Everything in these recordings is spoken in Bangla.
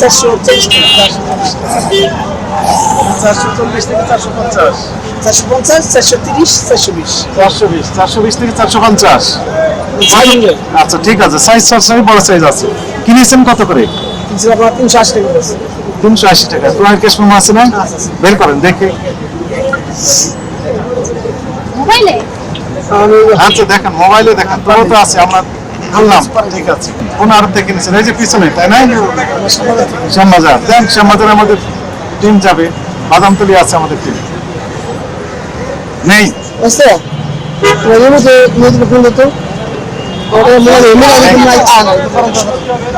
চারশো চল্লিশ চারশো চল্লিশ থেকে চারশো পঞ্চাশ চারশো পঞ্চাশ চারশো তিরিশ চারশো বিশ। চারশো বিশ চারশো বিশ থেকে চারশো পঞ্চাশ। আচ্ছা ঠিক আছে। সাইজ সবসময় বড় সাইজ আছে। কিনেছেন কত করে? আপনার তিনশো আশি টাকা তিনশো আশি টাকা। তোমার মেমো আছে না। বের করেন দেখি। মোবাইলে আচ্ছা দেখেন মোবাইলে দেখেন। তোমার তো আছে আমার আনলাম ঠিক আছে থেকে কিনেছেন এই যে পিছনে তাই না? শ্যামবাজার দেন শ্যামবাজার আমাদের টিম যাবে। বাদামতলি আছে আমাদের টিম নেই।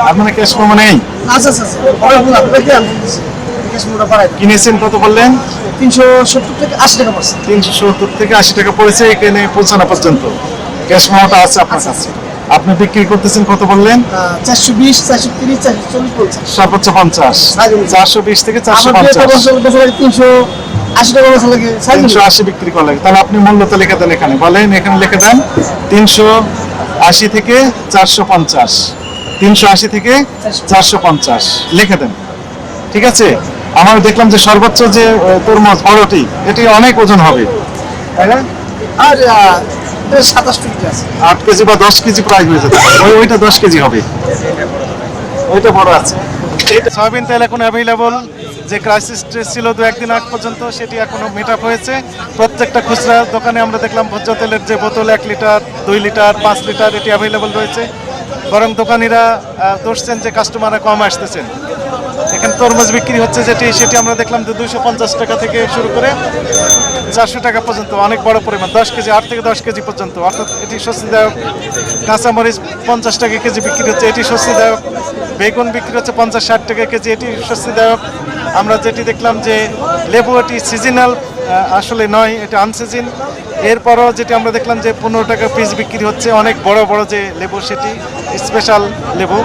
আপনার ক্যাশ মোটা কিনেছেন কত বললেন? তিনশো সত্তর থেকে আশি টাকা পড়ছে। তিনশো সত্তর থেকে আশি টাকা পড়েছে এখানে পৌঁছানো পর্যন্ত। ক্যাশ মেমোটা আছে আপনার কাছে। আপনি বিক্রি করতেছেন কত বললেন? চারশো বিশ চারশো তিরিশ চারশো চল্লিশ পঞ্চাশ। সর্বোচ্চ পঞ্চাশ চারশো বিশ থেকে চারশো পঞ্চাশ। তিনশো আশি টাকা বছর লাগে তিনশো আশি বিক্রি করা লাগে। তাহলে আপনি মূল্য তো লিখে দেন এখানে। বলেন এখানে লিখে দেন। তিনশো আশি থেকে চারশো পঞ্চাশ। তিনশো আশি থেকে চারশো পঞ্চাশ। লিখে দেন। ঠিক আছে? আমার দেখলাম যে সর্বোচ্চ যে তরমুজ বড়টি এটি অনেক ওজন হবে। তাই না? আর সাতাশ টাকা আছে। আট কেজি বা দশ কেজি প্রায় হয়ে পারে। ওই ওইটা দশ কেজি হবে। ওইটা বড় আছে। সয়াবিন তেল এখন অ্যাভেলেবল যে ক্রাইসিস ছিল দু একদিন আগ পর্যন্ত, সেটি এখনও মেট আপ হয়েছে। প্রত্যেকটা খুচরা দোকানে আমরা দেখলাম ভোজ্য তেলের যে বোতল এক লিটার, দুই লিটার, পাঁচ লিটার, এটি অ্যাভেলেবল রয়েছে। বরং দোকানিরা দোষছেন যে কাস্টমাররা কম আসতেছেন। এখানে তরমুজ বিক্রি হচ্ছে যেটি, সেটি আমরা দেখলাম যে পঞ্চাশ টাকা থেকে শুরু করে চারশো টাকা পর্যন্ত, অনেক বড় পরিমাণ, দশ কেজি আট থেকে দশ কেজি পর্যন্ত। অর্থাৎ এটি স্বস্তিদায়ক কাঁচামরিচ পঞ্চাশ টাকা কেজি বিক্রি হচ্ছে, এটি স্বস্তিদায়ক বেগুন বিক্রি হচ্ছে পঞ্চাশ ষাট টাকা কেজি, এটি স্বস্তিদায়ক। আমরা যেটি দেখলাম যে লেবু এটি সিজনাল আসলে নয়, এটা আনসিজন এরপরও যেটি আমরা দেখলাম যে পনেরো টাকা পিস বিক্রি হচ্ছে, অনেক বড় বড় যে লেবু, সেটি স্পেশাল লেবু।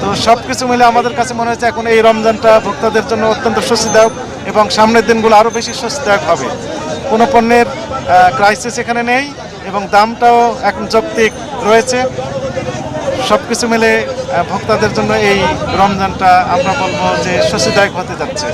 তো সব কিছু মিলে আমাদের কাছে মনে হচ্ছে এখন এই রমজানটা ভোক্তাদের জন্য অত্যন্ত স্বস্তিদায়ক এবং সামনের দিনগুলো আরও বেশি স্বস্তিদায়ক হবে। কোনো পণ্যের ক্রাইসিস এখানে নেই এবং দামটাও এখন যৌক্তিক রয়েছে। সব কিছু মিলে ভোক্তাদের জন্য এই রমজানটা আমরা বলব যে স্বস্তিদায়ক হতে যাচ্ছে।